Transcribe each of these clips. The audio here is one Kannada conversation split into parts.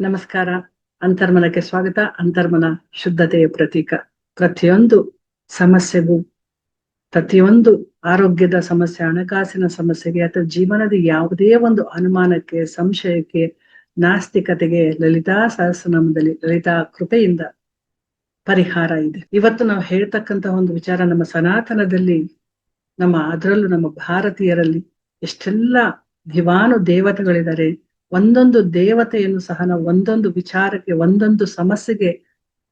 ನಮಸ್ಕಾರ. ಅಂತರ್ಮನಕ್ಕೆ ಸ್ವಾಗತ. ಅಂತರ್ಮನ ಶುದ್ಧತೆಯ ಪ್ರತೀಕ. ಪ್ರತಿಯೊಂದು ಸಮಸ್ಯೆಗೂ, ಪ್ರತಿಯೊಂದು ಆರೋಗ್ಯದ ಸಮಸ್ಯೆ, ಹಣಕಾಸಿನ ಸಮಸ್ಯೆಗೆ ಅಥವಾ ಜೀವನದ ಯಾವುದೇ ಒಂದು ಅನುಮಾನಕ್ಕೆ, ಸಂಶಯಕ್ಕೆ, ನಾಸ್ತಿಕತೆಗೆ ಲಲಿತಾ ಸಹಸ್ರನಾಮದಲ್ಲಿ ಲಲಿತಾ ಕೃಪೆಯಿಂದ ಪರಿಹಾರ ಇದೆ. ಇವತ್ತು ನಾವು ಹೇಳ್ತಕ್ಕಂತಹ ಒಂದು ವಿಚಾರ ನಮ್ಮ ಸನಾತನದಲ್ಲಿ, ನಮ್ಮ ಅದರಲ್ಲೂ ನಮ್ಮ ಭಾರತೀಯರಲ್ಲಿ ಎಷ್ಟೆಲ್ಲ ದಿವಾನು ದೇವತೆಗಳಿದ್ದಾರೆ. ಒಂದೊಂದು ದೇವತೆಯನ್ನು ಸಹ ನಾವು ಒಂದೊಂದು ವಿಚಾರಕ್ಕೆ, ಒಂದೊಂದು ಸಮಸ್ಯೆಗೆ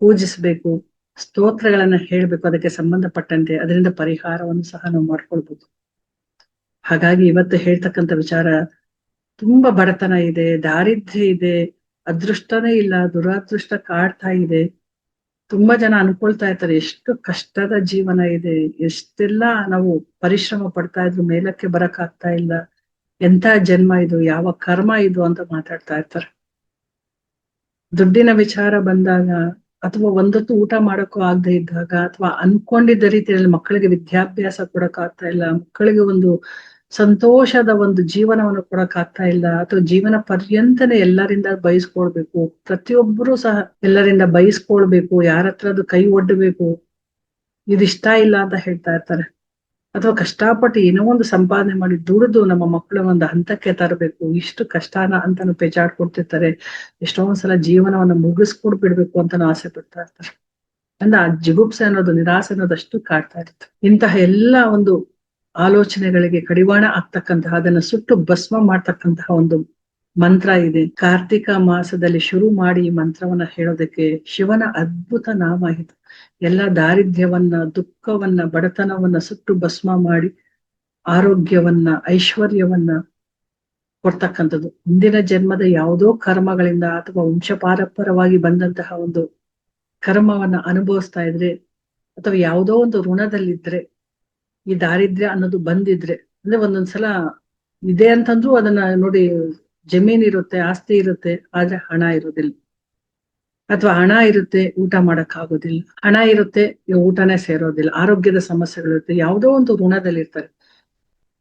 ಪೂಜಿಸಬೇಕು, ಸ್ತೋತ್ರಗಳನ್ನ ಹೇಳ್ಬೇಕು, ಅದಕ್ಕೆ ಸಂಬಂಧಪಟ್ಟಂತೆ ಅದರಿಂದ ಪರಿಹಾರವನ್ನು ಸಹ ನಾವು ಮಾಡ್ಕೊಳ್ಬಹುದು ಹಾಗಾಗಿ ಇವತ್ತು ಹೇಳ್ತಕ್ಕಂತ ವಿಚಾರ ತುಂಬಾ ಬಡತನ ಇದೆ, ದಾರಿದ್ರ್ಯ ಇದೆ, ಅದೃಷ್ಟನೇ ಇಲ್ಲ, ದುರಾದೃಷ್ಟ ಕಾಡ್ತಾ ಇದೆ. ತುಂಬಾ ಜನ ಅನ್ಕೊಳ್ತಾ ಇರ್ತಾರೆ, ಎಷ್ಟು ಕಷ್ಟದ ಜೀವನ ಇದೆ, ಎಷ್ಟೆಲ್ಲಾ ನಾವು ಪರಿಶ್ರಮ ಪಡ್ತಾ ಇದ್ರು ಮೇಲಕ್ಕೆ ಬರಕ್ ಆಗ್ತಾ ಇಲ್ಲ. ಎಂತ ಜನ್ಮ ಇದು, ಯಾವ ಕರ್ಮ ಇದು ಅಂತ ಮಾತಾಡ್ತಾ ಇರ್ತಾರೆ. ದುಡ್ಡಿನ ವಿಚಾರ ಬಂದಾಗ ಅಥವಾ ಒಂದೊತ್ತು ಊಟ ಮಾಡೋಕ್ಕೂ ಆಗದೆ ಇದ್ದಾಗ ಅಥವಾ ಅನ್ಕೊಂಡಿದ್ದ ರೀತಿಯಲ್ಲಿ ಮಕ್ಕಳಿಗೆ ವಿದ್ಯಾಭ್ಯಾಸ ಕೊಡಕ್ಕಾಗ್ತಾ ಇಲ್ಲ, ಮಕ್ಕಳಿಗೆ ಒಂದು ಸಂತೋಷದ ಒಂದು ಜೀವನವನ್ನು ಕೊಡಕ್ ಆಗ್ತಾ ಇಲ್ಲ, ಅಥವಾ ಜೀವನ ಪರ್ಯಂತನೇ ಎಲ್ಲರಿಂದ ಬಯಸ್ಕೊಳ್ಬೇಕು, ಪ್ರತಿಯೊಬ್ಬರು ಸಹ ಎಲ್ಲರಿಂದ ಬಯಸ್ಕೊಳ್ಬೇಕು, ಯಾರತ್ರ ಅದು ಕೈ ಒಡ್ಡಬೇಕು ಇದಿಷ್ಟ ಇಲ್ಲ ಅಂತ ಹೇಳ್ತಾ ಇರ್ತಾರೆ. ಅಥವಾ ಕಷ್ಟಪಟ್ಟು ಏನೋ ಒಂದು ಸಂಪಾದನೆ ಮಾಡಿ ದುಡಿದು ನಮ್ಮ ಮಕ್ಕಳ ಒಂದು ಹಂತಕ್ಕೆ ತರಬೇಕು, ಇಷ್ಟು ಕಷ್ಟನ ಅಂತಾನು ಪೇಚಾಡ್ಕೊಡ್ತಿರ್ತಾರೆ ಎಷ್ಟೊಂದ್ಸಲ ಜೀವನವನ್ನ ಮುಗಿಸ್ಕೊಡ್ಬಿಡ್ಬೇಕು ಅಂತಾನು ಆಸೆ ಪಡ್ತಾ ಇರ್ತಾರೆ. ಅಂದ್ರೆ ಆ ಜಿಗುಪ್ಸೆ ಅನ್ನೋದು, ನಿರಾಸೆ ಅನ್ನೋದು ಅಷ್ಟು ಕಾಡ್ತಾ ಇರ್ತದೆ ಇಂತಹ ಎಲ್ಲ ಒಂದು ಆಲೋಚನೆಗಳಿಗೆ ಕಡಿವಾಣ ಆಗ್ತಕ್ಕಂತಹ, ಅದನ್ನ ಸುಟ್ಟು ಭಸ್ಮ ಮಾಡ್ತಕ್ಕಂತಹ ಒಂದು ಮಂತ್ರ ಇದೆ. ಕಾರ್ತಿಕ ಮಾಸದಲ್ಲಿ ಶುರು ಮಾಡಿ ಈ ಮಂತ್ರವನ್ನ ಹೇಳೋದಕ್ಕೆ ಶಿವನ ಅದ್ಭುತ ನಾಮ ಇದು. ಎಲ್ಲ ದಾರಿದ್ರ್ಯವನ್ನ, ದುಃಖವನ್ನ, ಬಡತನವನ್ನ ಸುಟ್ಟು ಭಸ್ಮ ಮಾಡಿ ಆರೋಗ್ಯವನ್ನ, ಐಶ್ವರ್ಯವನ್ನ ಕೊಡ್ತಕ್ಕಂಥದ್ದು. ಮುಂದಿನ ಜನ್ಮದ ಯಾವುದೋ ಕರ್ಮಗಳಿಂದ ಅಥವಾ ವಂಶ ಪಾರಂಪರವಾಗಿ ಬಂದಂತಹ ಒಂದು ಕರ್ಮವನ್ನ ಅನುಭವಿಸ್ತಾ ಇದ್ರೆ ಅಥವಾ ಯಾವುದೋ ಒಂದು ಋಣದಲ್ಲಿದ್ರೆ, ಈ ದಾರಿದ್ರ್ಯ ಅನ್ನೋದು ಬಂದಿದ್ರೆ, ಅಂದ್ರೆ ಒಂದೊಂದ್ಸಲ ಇದೆ ಅಂತಂದ್ರು ಅದನ್ನ ನೋಡಿ ಜಮೀನ್ ಇರುತ್ತೆ, ಆಸ್ತಿ ಇರುತ್ತೆ, ಆದ್ರೆ ಹಣ ಇರೋದಿಲ್ಲ. ಅಥವಾ ಹಣ ಇರುತ್ತೆ, ಊಟ ಮಾಡಕ್ ಆಗೋದಿಲ್ಲ. ಹಣ ಇರುತ್ತೆ, ಊಟನೇ ಸೇರೋದಿಲ್ಲ. ಆರೋಗ್ಯದ ಸಮಸ್ಯೆಗಳಿರುತ್ತೆ ಯಾವುದೋ ಒಂದು ಋಣದಲ್ಲಿ ಇರ್ತಾರೆ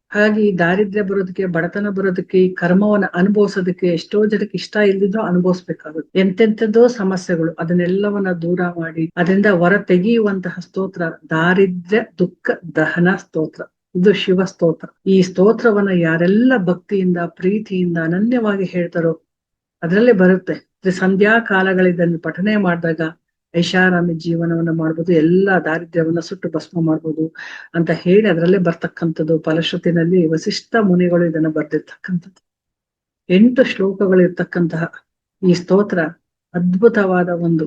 ಹಾಗಾಗಿ ದಾರಿದ್ರ್ಯ ಬರೋದಕ್ಕೆ, ಬಡತನ ಬರೋದಕ್ಕೆ, ಈ ಕರ್ಮವನ್ನ ಅನುಭವಿಸೋದಕ್ಕೆ ಎಷ್ಟೋ ಜನಕ್ಕೆ ಇಷ್ಟ ಇಲ್ದಿದ್ರು ಅನುಭವಿಸ್ಬೇಕಾಗುತ್ತೆ. ಎಂತೆಂಥದ್ದೋ ಸಮಸ್ಯೆಗಳು ಅದನ್ನೆಲ್ಲವನ್ನ ದೂರ ಮಾಡಿ, ಅದರಿಂದ ಹೊರ ತೆಗೆಯುವಂತಹ ಸ್ತೋತ್ರ, ದಾರಿದ್ರ್ಯ, ದುಃಖ, ದಹನ ಸ್ತೋತ್ರ. ಇದು ಶಿವ ಸ್ತೋತ್ರ. ಈ ಸ್ತೋತ್ರವನ್ನ ಯಾರೆಲ್ಲ ಭಕ್ತಿಯಿಂದ, ಪ್ರೀತಿಯಿಂದ, ಅನನ್ಯವಾಗಿ ಹೇಳ್ತಾರೋ, ಅದರಲ್ಲೇ ಬರುತ್ತೆ. ಸಂಧ್ಯಾ ಕಾಲಗಳಿದ್ದನ್ನು ಪಠನೆ ಮಾಡಿದಾಗ ಐಷಾರಾಮಿ ಜೀವನವನ್ನ ಮಾಡ್ಬೋದು, ಎಲ್ಲಾ ದಾರಿದ್ರ್ಯವನ್ನ ಸುಟ್ಟು ಭಸ್ಮ ಮಾಡ್ಬೋದು ಅಂತ ಹೇಳಿ ಅದರಲ್ಲೇ ಬರ್ತಕ್ಕಂಥದ್ದು. ಫಲಶ್ರುತಿನಲ್ಲಿ ವಸಿಷ್ಠ ಮುನಿಗಳು ಇದನ್ನ ಬರ್ದಿರ್ತಕ್ಕಂಥದ್ದು. ಎಂಟು ಶ್ಲೋಕಗಳು ಇರ್ತಕ್ಕಂತಹ ಈ ಸ್ತೋತ್ರ ಅದ್ಭುತವಾದ ಒಂದು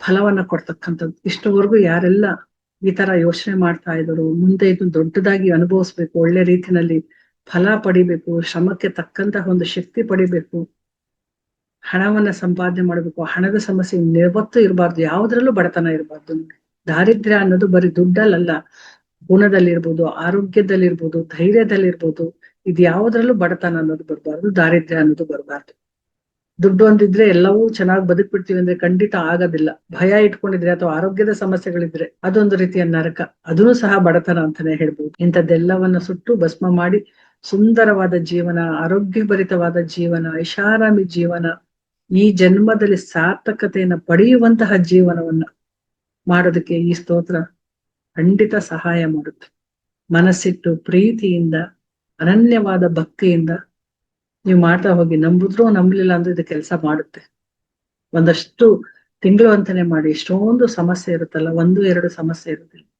ಫಲವನ್ನ ಕೊಡ್ತಕ್ಕಂಥದ್ದು. ಇಷ್ಟವರೆಗೂ ಯಾರೆಲ್ಲ ಈ ತರ ಯೋಚನೆ ಮಾಡ್ತಾ ಇದ್ರು ಮುಂದೆ ಇದು ದೊಡ್ಡದಾಗಿ ಅನುಭವಿಸ್ಬೇಕು, ಒಳ್ಳೆ ರೀತಿನಲ್ಲಿ ಫಲ ಪಡಿಬೇಕು, ಶ್ರಮಕ್ಕೆ ತಕ್ಕಂತಹ ಒಂದು ಶಕ್ತಿ ಪಡಿಬೇಕು ಹಣವನ್ನ ಸಂಪಾದನೆ ಮಾಡ್ಬೇಕು, ಹಣದ ಸಮಸ್ಯೆ ಯಾವತ್ತೂ ಇರಬಾರ್ದು, ಯಾವ್ದ್ರಲ್ಲೂ ಬಡತನ ಇರಬಾರ್ದು. ದಾರಿದ್ರ್ಯ ಅನ್ನೋದು ಬರೀ ದುಡ್ಡಲ್ಲ ಗುಣದಲ್ಲಿರ್ಬೋದು, ಆರೋಗ್ಯದಲ್ಲಿರ್ಬೋದು, ಧೈರ್ಯದಲ್ಲಿರ್ಬೋದು, ಇದು ಯಾವ್ದ್ರಲ್ಲೂ ಬಡತನ ಅನ್ನೋದು ಬರಬಾರ್ದು, ದಾರಿದ್ರ್ಯ ಅನ್ನೋದು ಬರಬಾರ್ದು. ದುಡ್ಡು ಒಂದಿದ್ರೆ ಎಲ್ಲವೂ ಚೆನ್ನಾಗಿ ಬದುಕ್ಬಿಡ್ತೀವಿ ಅಂದ್ರೆ ಖಂಡಿತ ಆಗೋದಿಲ್ಲ. ಭಯ ಇಟ್ಕೊಂಡಿದ್ರೆ ಅಥವಾ ಆರೋಗ್ಯದ ಸಮಸ್ಯೆಗಳಿದ್ರೆ ಅದೊಂದು ರೀತಿಯ ನರಕ. ಅದನ್ನು ಸಹ ಬಡತನ ಅಂತಾನೆ ಹೇಳ್ಬೋದು. ಇಂಥದ್ದೆಲ್ಲವನ್ನ ಸುಟ್ಟು ಭಸ್ಮ ಮಾಡಿ ಸುಂದರವಾದ ಜೀವನ, ಆರೋಗ್ಯಭರಿತವಾದ ಜೀವನ, ಐಷಾರಾಮಿ ಜೀವನ ಈ ಜನ್ಮದಲ್ಲಿ ಸಾರ್ಥಕತೆಯನ್ನು ಪಡೆಯುವಂತಹ ಜೀವನವನ್ನ ಮಾಡೋದಕ್ಕೆ ಈ ಸ್ತೋತ್ರ ಖಂಡಿತ ಸಹಾಯ ಮಾಡುತ್ತೆ. ಮನಸ್ಸಿಟ್ಟು, ಪ್ರೀತಿಯಿಂದ, ಅನನ್ಯವಾದ ಭಕ್ತಿಯಿಂದ ನೀವು ಮಾಡ್ತಾ ಹೋಗಿ, ನಂಬಿದ್ರು ನಂಬಲಿಲ್ಲ ಅಂದ್ರೆ ಇದು ಕೆಲಸ ಮಾಡುತ್ತೆ. ಒಂದಷ್ಟು ತಿಂಗಳು ಅಂತಾನೆ ಮಾಡಿ, ಎಷ್ಟೊಂದು ಸಮಸ್ಯೆ ಇರುತ್ತಲ್ಲ, ಒಂದು, ಎರಡು ಸಮಸ್ಯೆ ಇರುತ್ತಿಲ್ಲ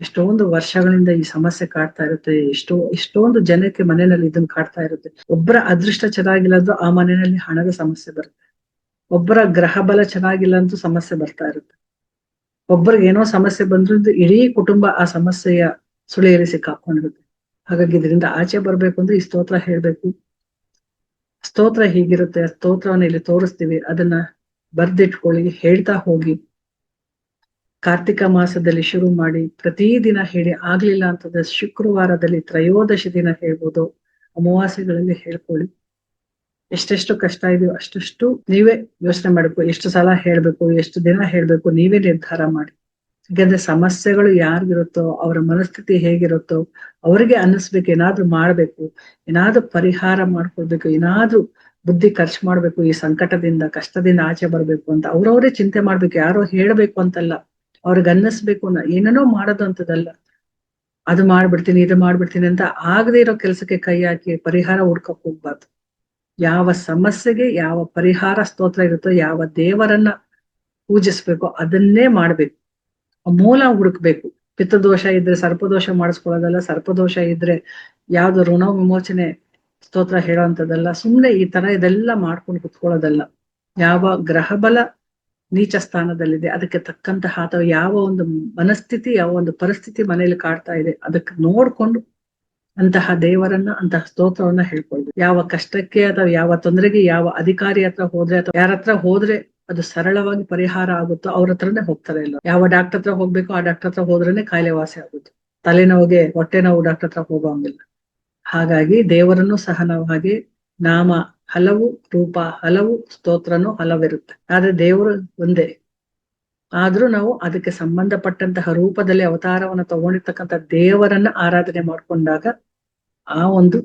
ಎಷ್ಟೊಂದು ವರ್ಷಗಳಿಂದ ಈ ಸಮಸ್ಯೆ ಕಾಡ್ತಾ ಇರುತ್ತೆ, ಎಷ್ಟೋ, ಎಷ್ಟೊಂದು ಜನಕ್ಕೆ ಮನೆಯಲ್ಲಿ ಇದನ್ನ ಕಾಡ್ತಾ ಇರುತ್ತೆ. ಒಬ್ಬರ ಅದೃಷ್ಟ ಚೆನ್ನಾಗಿಲ್ಲ ಅಂದ್ರೂ ಆ ಮನೆಯಲ್ಲಿ ಹಣದ ಸಮಸ್ಯೆ ಬರುತ್ತೆ. ಒಬ್ಬರ ಗ್ರಹ ಬಲ ಚೆನ್ನಾಗಿಲ್ಲ ಅಂತೂ ಸಮಸ್ಯೆ ಬರ್ತಾ ಇರುತ್ತೆ. ಒಬ್ಬರಿಗೆ ಏನೋ ಸಮಸ್ಯೆ ಬಂದ್ರು ಇಡೀ ಕುಟುಂಬ ಆ ಸಮಸ್ಯೆಯ ಸುಳಿಯಲ್ಲಿ ಸಿಕ್ಕಾಕೊಂಡಿರುತ್ತೆ. ಹಾಗಾಗಿ ಇದರಿಂದ ಆಚೆ ಬರ್ಬೇಕು ಅಂದ್ರೆ ಈ ಸ್ತೋತ್ರ ಹೇಳ್ಬೇಕು. ಸ್ತೋತ್ರ ಹೀಗಿರುತ್ತೆ ಸ್ತೋತ್ರವನ್ನು ಇಲ್ಲಿ ತೋರಿಸ್ತೀವಿ. ಅದನ್ನ ಬರ್ದಿಟ್ಕೊಳ್ಳಿ, ಹೇಳ್ತಾ ಹೋಗಿ. ಕಾರ್ತಿಕ ಮಾಸದಲ್ಲಿ ಶುರು ಮಾಡಿ ಪ್ರತಿದಿನ ಹೇಳಿ ಆಗ್ಲಿಲ್ಲ ಅಂತಂದ್ರೆ ಶುಕ್ರವಾರದಲ್ಲಿ ತ್ರಯೋದಶಿ ದಿನ ಹೇಳ್ಬೋದು. ಅಮಾವಾಸ್ಯೆಗಳಲ್ಲಿ ಹೇಳ್ಕೊಳ್ಳಿ. ಎಷ್ಟೆಷ್ಟು ಕಷ್ಟ ಇದೆಯೋ ಅಷ್ಟಷ್ಟು ನೀವೇ ಯೋಚನೆ ಮಾಡ್ಬೇಕು. ಎಷ್ಟು ಸಲ ಹೇಳ್ಬೇಕು, ಎಷ್ಟು ದಿನ ಹೇಳ್ಬೇಕು, ನೀವೇ ನಿರ್ಧಾರ ಮಾಡಿ. ಯಾಕಂದ್ರೆ ಸಮಸ್ಯೆಗಳು ಯಾರಿಗಿರುತ್ತೋ, ಅವರ ಮನಸ್ಥಿತಿ ಹೇಗಿರುತ್ತೋ, ಅವ್ರಿಗೆ ಅನ್ನಿಸ್ಬೇಕು, ಏನಾದ್ರೂ ಮಾಡ್ಬೇಕು, ಏನಾದ್ರೂ ಪರಿಹಾರ ಮಾಡ್ಕೊಳ್ಬೇಕು ಏನಾದ್ರೂ ಬುದ್ಧಿ ಖರ್ಚು ಮಾಡ್ಬೇಕು, ಈ ಸಂಕಟದಿಂದ, ಕಷ್ಟದಿಂದ ಆಚೆ ಬರ್ಬೇಕು ಅಂತ. ಅವ್ರವರೇ ಚಿಂತೆ ಮಾಡ್ಬೇಕು, ಯಾರೋ ಹೇಳ್ಬೇಕು ಅಂತಲ್ಲ. ಅವ್ರಿಗೆ ಅನ್ನಿಸ್ಬೇಕು ಅನ್ನೋ ಏನೇನೋ ಮಾಡೋದು ಅಂತದಲ್ಲ ಅದು ಮಾಡ್ಬಿಡ್ತೀನಿ, ಇದು ಮಾಡ್ಬಿಡ್ತೀನಿ ಅಂತ ಆಗದೆ ಇರೋ ಕೆಲಸಕ್ಕೆ ಕೈ ಹಾಕಿ ಪರಿಹಾರ ಹುಡ್ಕಕ್ ಹೋಗ್ಬಾರ್ದು. ಯಾವ ಸಮಸ್ಯೆಗೆ ಯಾವ ಪರಿಹಾರ ಸ್ತೋತ್ರ ಇರುತ್ತೋ, ಯಾವ ದೇವರನ್ನ ಪೂಜಿಸ್ಬೇಕೋ ಅದನ್ನೇ ಮಾಡ್ಬೇಕು. ಮೂಲ ಹುಡುಕ್ಬೇಕು. ಪಿತ್ತದೋಷ ಇದ್ರೆ ಸರ್ಪದೋಷ ಮಾಡಿಸ್ಕೊಳ್ಳೋದಲ್ಲ, ಸರ್ಪದೋಷ ಇದ್ರೆ ಯಾವ್ದು ಋಣ ವಿಮೋಚನೆ ಸ್ತೋತ್ರ ಹೇಳೋ ಅಂತದಲ್ಲ ಸುಮ್ನೆ ಈ ತರ ಇದೆಲ್ಲ ಮಾಡ್ಕೊಂಡು ಕುತ್ಕೊಳ್ಳೋದಲ್ಲ. ಯಾವ ಗ್ರಹ ಬಲ ನೀಚ ಸ್ಥಾನದಲ್ಲಿದೆ. ಅದಕ್ಕೆ ತಕ್ಕಂತಹ ಅಥವಾ ಯಾವ ಒಂದು ಮನಸ್ಥಿತಿ, ಯಾವ ಒಂದು ಪರಿಸ್ಥಿತಿ ಮನೆಯಲ್ಲಿ ಕಾಡ್ತಾ ಇದೆ, ಅದಕ್ಕೆ ನೋಡ್ಕೊಂಡು ಅಂತಹ ದೇವರನ್ನ, ಅಂತಹ ಸ್ತೋತ್ರವನ್ನ ಹೇಳ್ಕೊಳ್ಬೇಕು. ಯಾವ ಕಷ್ಟಕ್ಕೆ ಅಥವಾ ಯಾವ ತೊಂದರೆಗೆ, ಯಾವ ಅಧಿಕಾರಿ ಹತ್ರ ಹೋದ್ರೆ ಅಥವಾ ಯಾರ ಹತ್ರ ಹೋದ್ರೆ ಅದು ಸರಳವಾಗಿ ಪರಿಹಾರ ಆಗುತ್ತೋ ಅವ್ರ ಹತ್ರನೇ ಹೋಗ್ತಾರೆ ಇಲ್ಲ ಯಾವ ಡಾಕ್ಟರ್ ಹತ್ರ ಹೋಗ್ಬೇಕು ಆ ಡಾಕ್ಟರ್ ಹತ್ರ ಹೋದ್ರೇನೆ ಕಾಯಿಲೆ ವಾಸಿ ಆಗುತ್ತೆ. ತಲೆನೋವಿಗೆ ಹೊಟ್ಟೆ ನೋವು ಡಾಕ್ಟರ್ ಹತ್ರ ಹೋಗೋಂಗಿಲ್ಲ ಹಾಗಾಗಿ ದೇವರನ್ನು ಸಹ ನಾವು ಹಾಗೆ ನಾಮ ಹಲವು ರೂಪ, ಹಲವು ಸ್ತೋತ್ರನು ಹಲವಿರುತ್ತೆ. ಆದ್ರೆ ದೇವರು ಒಂದೇ. ಆದ್ರೂ ನಾವು ಅದಕ್ಕೆ ಸಂಬಂಧಪಟ್ಟಂತಹ ರೂಪದಲ್ಲಿ ಅವತಾರವನ್ನು ತಗೊಂಡಿರ್ತಕ್ಕಂಥ ದೇವರನ್ನ ಆರಾಧನೆ ಮಾಡ್ಕೊಂಡಾಗ ಆ ಒಂದು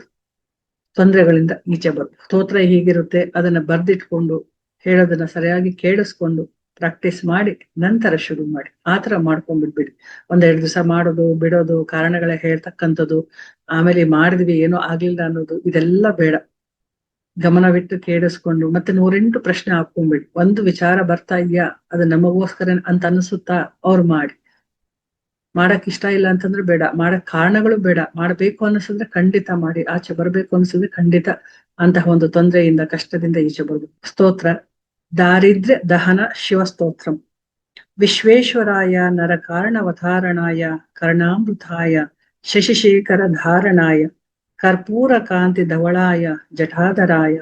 ತೊಂದರೆಗಳಿಂದ ಈಚೆ ಬರುತ್ತೆ. ಸ್ತೋತ್ರ ಹೀಗಿರುತ್ತೆ, ಅದನ್ನ ಬರ್ದಿಟ್ಕೊಂಡು, ಹೇಳೋದನ್ನ ಸರಿಯಾಗಿ ಕೇಳಿಸ್ಕೊಂಡು ಪ್ರಾಕ್ಟೀಸ್ ಮಾಡಿ, ನಂತರ ಶುರು ಮಾಡಿ. ಆತರ ಮಾಡ್ಕೊಂಡ್ಬಿಡ್ಬಿಡಿ ಒಂದೆರಡು ದಿವಸ ಮಾಡೋದು, ಬಿಡೋದು, ಕಾರಣಗಳ ಹೇಳ್ತಕ್ಕಂಥದ್ದು, ಆಮೇಲೆ ಮಾಡಿದ್ವಿ, ಏನೋ ಆಗ್ಲಿಲ್ಲ ಅನ್ನೋದು, ಇದೆಲ್ಲ ಬೇಡ. ಗಮನವಿಟ್ಟು ಕೇಳಿಸ್ಕೊಂಡು ಮತ್ತೆ ನೂರೆಂಟು ಪ್ರಶ್ನೆ ಹಾಕೊಂಡ್ಬಿಡಿ ಒಂದು ವಿಚಾರ ಬರ್ತಾ ಇದೆಯಾ? ಅದು ನಮಗೋಸ್ಕರ ಅಂತ ಅನಿಸುತ್ತಾ? ಅವ್ರು ಮಾಡಿ. ಮಾಡಕ್ ಇಷ್ಟ ಇಲ್ಲ ಅಂತಂದ್ರೆ ಬೇಡ. ಮಾಡಕ್ ಕಾರಣಗಳು ಬೇಡ. ಮಾಡ್ಬೇಕು ಅನ್ನಿಸಿದ್ರೆ ಖಂಡಿತ ಮಾಡಿ. ಆಚೆ ಬರ್ಬೇಕು ಅನ್ಸಿದ್ರೆ ಖಂಡಿತ ಅಂತಹ ಒಂದು ತೊಂದರೆಯಿಂದ, ಕಷ್ಟದಿಂದ ಈಚೆ ಬರ್ಬೇಕು. ಸ್ತೋತ್ರ. ದಾರಿದ್ರ್ಯ ದಹನ ಶಿವ ಸ್ತೋತ್ರಂ ವಿಶ್ವೇಶ್ವರಾಯ ನರ ಕಾರಣವತಾರಣಾಯ ಕರ್ಣಾಮೃತಾಯ ಶಶಿಶೇಖರ ಧಾರಣಾಯ. ಕರ್ಪೂರ ಕಾಂತಿ ಧವಳಾಯ ಜಠಾಧರಾಯ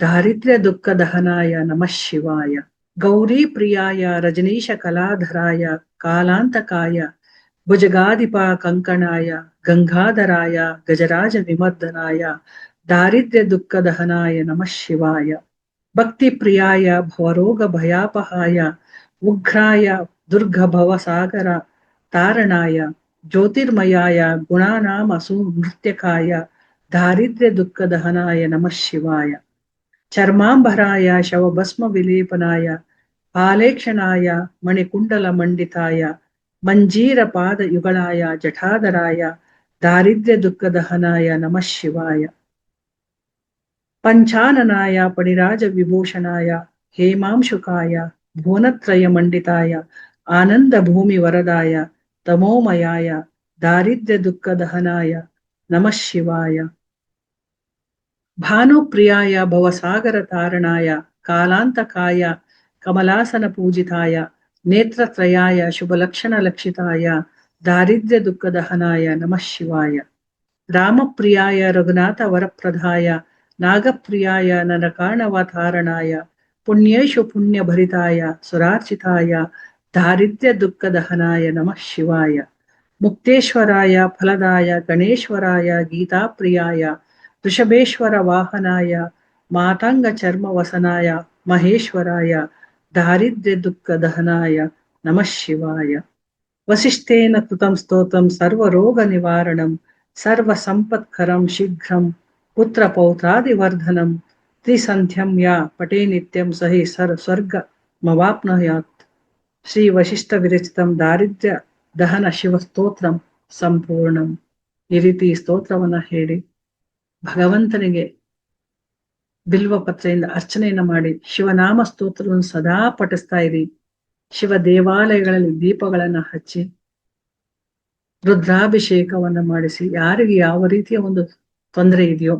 ದಾರಿದ್ರ್ಯ ದುಃಖ ದಹನಾಯ ನಮಃ ಶಿವಾಯ ಗೌರಿ ಪ್ರಿಯಾಯ ರಜನೀಶ ಕಲಾಧರಾಯ ಕಾಲಾಂತಕಾಯ ಭುಜಗಾಧಿಪ ಕಂಕಣಾಯ ಗಂಗಾಧರಾಯ ಗಜರಾಜ ವಿಮರ್ದನಾಯ ದಾರಿದ್ರ್ಯ ದುಃಖ ದಹನಾಯ ದಾರಿದ್ರ್ಯ ದುಃಖ ದಹನಾಯ ನಮಃ ಶಿವಾಯ. ಚರ್ಮಾಂಬರಾಯ ಶವಭಸ್ಮ ವಿಲೇಪನಾಯ ಪಾಲೇಕ್ಷಣಾಯ, ಮಣಿಕುಂಡಲ ಮಂಡಿತಾಯ ಮಂಜೀರ ಪಾದ ಯುಗಳಾಯ ಜಠಾಧರಾಯ, ದಾರಿದ್ರ್ಯ ದುಃಖ ದಹನಾಯ ನಮಃ ಶಿವಾಯ. ಪಂಚಾನನಾಯ, ಪಣಿರಾಜ ವಿಭೂಷಣಾಯ, ಹೇಮಾಂಶುಕಾಯ, ಭುವನತ್ರಯ ಮಂಡಿತಾಯ, ಆನಂದ ಭೂಮಿ ವರದಾಯ, ತಮೋಮಯಾಯ, ದಾರಿದ್ರ್ಯ ದುಃಖ ದಹನಾಯ ನಮಃ ಶಿವಾಯ. భానుప్రియాయ భవసాగర తారణాయ కాలాంతకాయ కమలాసన పూజితాయ నేత్రత్రయాయ శుభలక్షణ లక్షితాయ దారిద్ర్య దుఃఖదహనాయ నమ శివాయ రామప్రియాయ రఘునాథ వరప్రదాయ నాగప్రియాయ నరకాణవతారణాయ పుణ్యేషు పుణ్యభరితాయ సురార్చితాయ దారిద్ర్య దుఃఖదహనాయ నమ శివాయ ముక్తేశ్వరాయ ఫలదాయ గణేశ్వరాయ గీతాప్రియాయ ಗಣೇಶ್ವರಾಯ ಗೀತಾಪ್ರಿಯಾಯ ಋಷಭೇಶ್ವರ ವಾಹನಾಯ ಮಾತಾಂಗ ಚರ್ಮ ವಸನಾಯ ಮಹೇಶ್ವರಾಯ ದಾರಿದ್ರ್ಯ ದುಃಖ ದಹನಾಯ ನಮಃ ಶಿವಾಯ ವಸಿಷ್ಠೇನ ಕೃತಂ ಸ್ತೋತ್ರಂ ಸರ್ವರೋಗ ನಿವಾರಣಂ ಸರ್ವ ಸಂಪತ್ಕರಂ ಶೀಘ್ರಂ ಪುತ್ರ ಪೌತ್ರಾದಿವರ್ಧನಂ ತ್ರಿಸಂಧ್ಯಂ ಯಾ ಪಟೇ ನಿತ್ಯಂ ಸಹಿ ಸರ್ ಸ್ವರ್ಗ ಮವಾಪ್ನಯಾತ್ ಶ್ರೀ ವಶಿಷ್ಠ ವಿರಚಿತಂ ದಾರಿದ್ರ್ಯ ದಹನ ಶಿವ ಸ್ತೋತ್ರಂ ಸಂಪೂರ್ಣಂ ಈ ರೀತಿ ಸ್ತೋತ್ರವನ್ನ ಹೇಳಿ ಭಗವಂತನಿಗೆ ಬಿಲ್ವ ಪತ್ರೆಯಿಂದ ಅರ್ಚನೆಯನ್ನ ಮಾಡಿ ಶಿವನಾಮ ಸ್ತೋತ್ರವನ್ನು ಸದಾ ಪಠಿಸ್ತಾ ಇರಿ. ಶಿವ ದೇವಾಲಯಗಳಲ್ಲಿ ದೀಪಗಳನ್ನ ಹಚ್ಚಿ, ರುದ್ರಾಭಿಷೇಕವನ್ನ ಮಾಡಿಸಿ, ಯಾರಿಗೆ ಯಾವ ರೀತಿಯ ಒಂದು ತೊಂದರೆ ಇದೆಯೋ,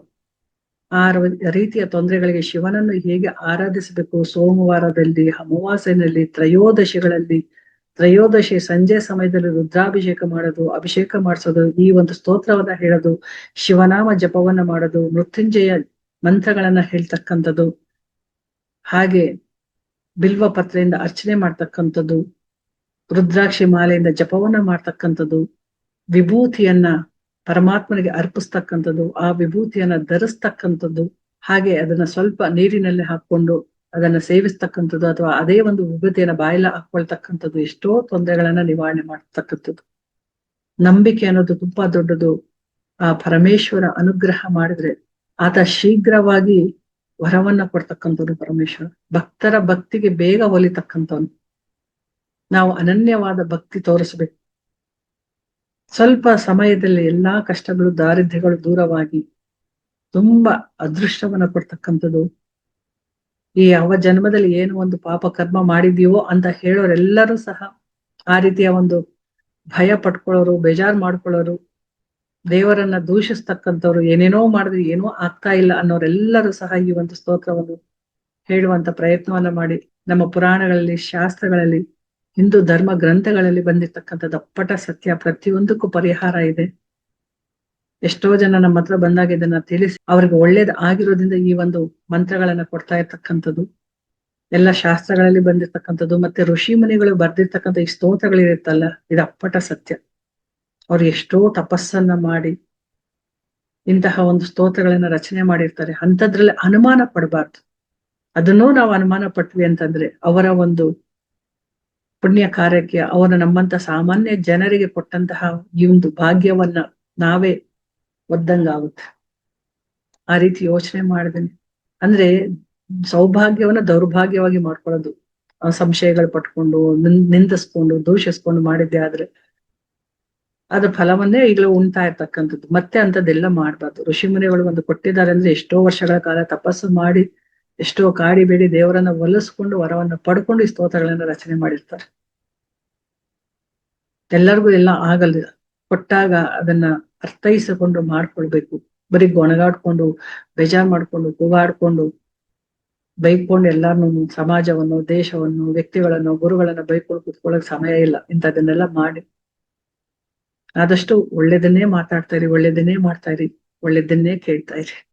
ಆ ರೀತಿಯ ತೊಂದರೆಗಳಿಗೆ ಶಿವನನ್ನು ಹೇಗೆ ಆರಾಧಿಸಬೇಕು? ಸೋಮವಾರದಲ್ಲಿ ಅಮಾವಾಸ್ಯನಲ್ಲಿ ತ್ರಯೋದಶಿಗಳಲ್ಲಿ ತ್ರಯೋದಶಿ ಸಂಜೆ ಸಮಯದಲ್ಲಿ ರುದ್ರಾಭಿಷೇಕ ಮಾಡೋದು, ಅಭಿಷೇಕ ಮಾಡಿಸೋದು, ಈ ಒಂದು ಸ್ತೋತ್ರವನ್ನ ಹೇಳೋದು, ಶಿವನಾಮ ಜಪವನ್ನ ಮಾಡೋದು, ಮೃತ್ಯುಂಜಯ ಮಂತ್ರಗಳನ್ನ ಹೇಳ್ತಕ್ಕಂಥದ್ದು, ಹಾಗೆ ಬಿಲ್ವ ಪತ್ರೆಯಿಂದ ಅರ್ಚನೆ ಮಾಡ್ತಕ್ಕಂಥದ್ದು, ರುದ್ರಾಕ್ಷಿ ಮಾಲೆಯಿಂದ ಜಪವನ್ನ ಮಾಡ್ತಕ್ಕಂಥದ್ದು, ವಿಭೂತಿಯನ್ನ ಪರಮಾತ್ಮನಿಗೆ ಅರ್ಪಿಸ್ತಕ್ಕಂಥದ್ದು, ಆ ವಿಭೂತಿಯನ್ನ ಧರಿಸ್ತಕ್ಕಂಥದ್ದು, ಹಾಗೆ ಅದನ್ನ ಸ್ವಲ್ಪ ನೀರಿನಲ್ಲಿ ಹಾಕೊಂಡು ಅದನ್ನ ಸೇವಿಸ್ತಕ್ಕಂಥದ್ದು ಅಥವಾ ಅದೇ ಒಂದು ಉಗ್ರತೆಯನ್ನ ಬಾಯಿಲ ಹಾಕೊಳ್ತಕ್ಕಂಥದ್ದು ಎಷ್ಟೋ ತೊಂದರೆಗಳನ್ನ ನಿವಾರಣೆ ಮಾಡ್ತಕ್ಕಂಥದ್ದು. ನಂಬಿಕೆ ಅನ್ನೋದು ತುಂಬಾ ದೊಡ್ಡದು. ಆ ಪರಮೇಶ್ವರ ಅನುಗ್ರಹ ಮಾಡಿದ್ರೆ ಆತ ಶೀಘ್ರವಾಗಿ ವರವನ್ನ ಕೊಡ್ತಕ್ಕಂಥವ್ರು ಪರಮೇಶ್ವರ. ಭಕ್ತರ ಭಕ್ತಿಗೆ ಬೇಗ ಒಲಿತಕ್ಕಂಥವ್ನು. ನಾವು ಅನನ್ಯವಾದ ಭಕ್ತಿ ತೋರಿಸ್ಬೇಕು. ಸ್ವಲ್ಪ ಸಮಯದಲ್ಲಿ ಎಲ್ಲಾ ಕಷ್ಟಗಳು ದಾರಿದ್ರ್ಯಗಳು ದೂರವಾಗಿ ತುಂಬಾ ಅದೃಷ್ಟವನ್ನ ಕೊಡ್ತಕ್ಕಂಥದ್ದು ಈ ಯಾವ ಜನ್ಮದಲ್ಲಿ ಏನು ಒಂದು ಪಾಪ ಕರ್ಮ ಮಾಡಿದೀವೋ ಅಂತ ಹೇಳೋರೆಲ್ಲರೂ ಸಹ ಆ ರೀತಿಯ ಒಂದು ಭಯ ಪಟ್ಕೊಳ್ಳೋರು, ಬೇಜಾರ್ ಮಾಡ್ಕೊಳ್ಳೋರು, ದೇವರನ್ನ ದೂಷಿಸ್ತಕ್ಕಂಥವ್ರು ಏನೇನೋ ಮಾಡಿದ್ರು ಏನೋ ಆಗ್ತಾ ಇಲ್ಲ ಅನ್ನೋರೆಲ್ಲರೂ ಸಹ ಈ ಒಂದು ಸ್ತೋತ್ರವನ್ನು ಹೇಳುವಂತ ಪ್ರಯತ್ನವನ್ನ ಮಾಡಿ ನಮ್ಮ ಪುರಾಣಗಳಲ್ಲಿ, ಶಾಸ್ತ್ರಗಳಲ್ಲಿ, ಹಿಂದೂ ಧರ್ಮ ಗ್ರಂಥಗಳಲ್ಲಿ ಬಂದಿರ್ತಕ್ಕಂಥ ದಪ್ಪಟ ಸತ್ಯ ಪ್ರತಿಯೊಂದಕ್ಕೂ ಪರಿಹಾರ ಇದೆ. ಎಷ್ಟೋ ಜನ ನಮ್ಮ ಹತ್ರ ಬಂದಾಗ ಇದನ್ನ ತಿಳಿಸಿ ಅವ್ರಿಗೆ ಒಳ್ಳೇದ್ ಆಗಿರೋದ್ರಿಂದ ಈ ಒಂದು ಮಂತ್ರಗಳನ್ನ ಕೊಡ್ತಾ ಇರ್ತಕ್ಕಂಥದ್ದು. ಎಲ್ಲ ಶಾಸ್ತ್ರಗಳಲ್ಲಿ ಬಂದಿರ್ತಕ್ಕಂಥದ್ದು ಮತ್ತೆ ಋಷಿ ಮುನಿಗಳು ಬರ್ದಿರ್ತಕ್ಕಂಥ ಈ ಸ್ತೋತ್ರಗಳಿರುತ್ತಲ್ಲ, ಇದು ಅಪ್ಪಟ ಸತ್ಯ. ಅವ್ರು ಎಷ್ಟೋ ತಪಸ್ಸನ್ನ ಮಾಡಿ ಇಂತಹ ಒಂದು ಸ್ತೋತ್ರಗಳನ್ನ ರಚನೆ ಮಾಡಿರ್ತಾರೆ. ಅಂಥದ್ರಲ್ಲಿ ಅನುಮಾನ ಪಡಬಾರ್ದು. ಅದನ್ನೂ ನಾವು ಅನುಮಾನ ಪಟ್ವಿ ಅಂತಂದ್ರೆ ಅವರ ಒಂದು ಪುಣ್ಯ ಕಾರ್ಯಕ್ಕೆ ಅವರ ನಮ್ಮಂತ ಸಾಮಾನ್ಯ ಜನರಿಗೆ ಕೊಟ್ಟಂತಹ ಈ ಒಂದು ಭಾಗ್ಯವನ್ನ ನಾವೇ ಒದ್ದಂಗಾಗುತ್ತೆ. ಆ ರೀತಿ ಯೋಚನೆ ಮಾಡಿದೀನಿ ಅಂದ್ರೆ ಸೌಭಾಗ್ಯವನ್ನ ದೌರ್ಭಾಗ್ಯವಾಗಿ ಮಾಡ್ಕೊಳ್ಳೋದು. ಸಂಶಯಗಳು ಪಟ್ಕೊಂಡು ನಿಂದಿಸ್ಕೊಂಡು, ದೂಷಿಸ್ಕೊಂಡು ಮಾಡಿದ್ದೆ ಆದ್ರೆ ಅದ್ರ ಫಲವನ್ನೇ ಈಗಲೂ ಉಂಟಾ ಇರ್ತಕ್ಕಂಥದ್ದು. ಮತ್ತೆ ಅಂತದೆಲ್ಲ ಮಾಡ್ಬಾರ್ದು. ಋಷಿ ಮುನಿಗಳು ಒಂದು ಕೊಟ್ಟಿದ್ದಾರೆ ಅಂದ್ರೆ ಎಷ್ಟೋ ವರ್ಷಗಳ ಕಾಲ ತಪಸ್ಸು ಮಾಡಿ, ಎಷ್ಟೋ ಕಾಡಿ ಬೇಡಿ ದೇವರನ್ನ ಒಲಿಸ್ಕೊಂಡು, ವರವನ್ನ ಪಡ್ಕೊಂಡು ಈ ಸ್ತೋತ್ರಗಳನ್ನ ರಚನೆ ಮಾಡಿರ್ತಾರೆ. ಎಲ್ಲರಿಗೂ ಎಲ್ಲ ಆಗಲ್ಲ. ಕೊಟ್ಟಾಗ ಅದನ್ನ ಅರ್ಥೈಸಿಕೊಂಡು ಮಾಡ್ಕೊಳ್ಬೇಕು. ಬರೀ ಗೊಣಗಾಡ್ಕೊಂಡು, ಬೇಜಾರ್ ಮಾಡ್ಕೊಂಡು, ಕೂಗಾಡ್ಕೊಂಡು, ಬೈಕೊಂಡು ಎಲ್ಲಾರ್ನು ಸಮಾಜವನ್ನು, ದೇಶವನ್ನು, ವ್ಯಕ್ತಿಗಳನ್ನು, ಗುರುಗಳನ್ನ ಬೈಕೊಂಡು ಕುತ್ಕೊಳ್ಳೋಕೆ ಸಮಯ ಇಲ್ಲ. ಇಂಥದನ್ನೆಲ್ಲ ಮಾಡಿ. ಆದಷ್ಟು ಒಳ್ಳೇದನ್ನೇ ಮಾತಾಡ್ತಾ ಇರಿ, ಒಳ್ಳೇದನ್ನೇ ಮಾಡ್ತಾ ಇರಿ, ಒಳ್ಳೇದನ್ನೇ ಕೇಳ್ತಾ ಇರಿ.